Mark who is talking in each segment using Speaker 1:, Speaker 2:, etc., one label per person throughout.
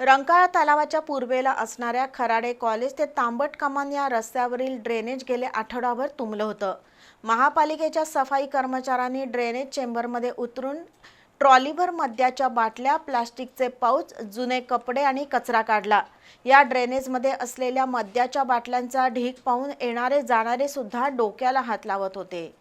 Speaker 1: रंकाळा तलावाच्या पूर्वेला असणाऱ्या खराडे कॉलेज ते तांबट कमान या रस्त्यावरील ड्रेनेज गेले आठवडाभर तुंबलं होतं. महापालिकेच्या सफाई कर्मचाऱ्यांनी ड्रेनेज चेंबरमध्ये उतरून ट्रॉलीभर मद्याच्या बाटल्या प्लास्टिकचे पाऊच जुने कपडे आणि कचरा काढला. या ड्रेनेजमध्ये असलेल्या मद्याच्या बाटल्यांचा ढीग पाहून येणारे जाणारे सुद्धा डोक्याला हात लावत होते.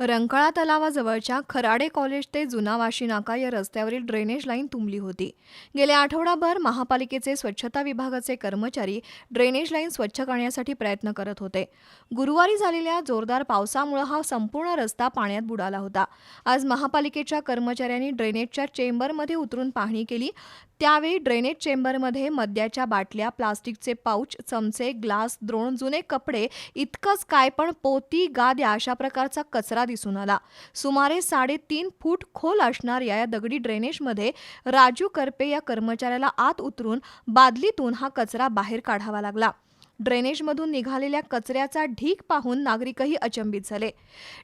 Speaker 2: रंकाळा तलावाजवळच्या खराडे कॉलेज ते जुना वाशी नाका या रस्त्यावरील ड्रेनेज लाईन तुंबली होती. गेल्या आठवडाभर महापालिकेचे स्वच्छता विभागाचे कर्मचारी ड्रेनेज लाईन स्वच्छ करण्यासाठी प्रयत्न करत होते. गुरुवारी झालेल्या जोरदार पावसामुळे हा संपूर्ण रस्ता पाण्यात बुडाला होता. आज महापालिकेच्या कर्मचाऱ्यांनी ड्रेनेजच्या चेंबरमध्ये उतरून पाहणी केली. त्यावेळी ड्रेनेज चेंबरमध्ये मद्याच्या बाटल्या प्लास्टिकचे पाऊच चमचे ग्लास द्रोण जुने कपडे इतकंच काय पण पोती गाद्या अशा प्रकारचा कचरा दिसून आला. सुमारे साडेतीन फूट खोल असणाऱ्या या दगडी ड्रेनेजमध्ये राजू करपे या कर्मचाऱ्याला आत उतरून बादलीतून हा कचरा बाहेर काढावा लागला. ड्रेनेजमधून निघालेल्या कचऱ्याचा ढीक पाहून नागरिकही अचंबित झाले.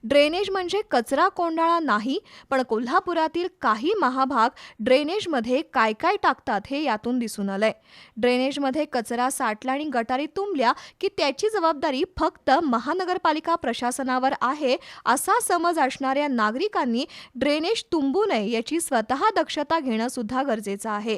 Speaker 2: ड्रेनेज म्हणजे कचरा कोंडाळा नाही पण कोल्हापुरातील काही महाभाग ड्रेनेजमध्ये काय काय टाकतात हे यातून दिसून आलंय. ड्रेनेजमध्ये कचरा साठला आणि गटारी तुंबल्या की त्याची जबाबदारी फक्त महानगरपालिका प्रशासनावर आहे असा समज असणाऱ्या नागरिकांनी ड्रेनेज तुंबू नये याची स्वतः दक्षता घेणं सुद्धा गरजेचं आहे.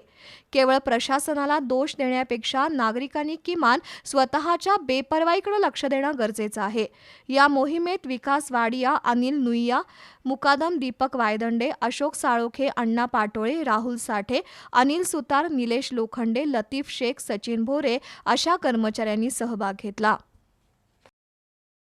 Speaker 2: केवळ प्रशासनाला दोष देण्यापेक्षा नागरिकांनी किमान स्वतःच्या बेपर्वाईकडे लक्ष देणं गरजेचं आहे. या मोहिमेत विकास वाडिया अनिल नुईया मुकादम दीपक वायदंडे अशोक साळोखे अण्णा पाटोळे राहुल साठे अनिल सुतार निलेश लोखंडे लतीफ शेख सचिन भोरे अशा कर्मचाऱ्यांनी सहभाग घेतला.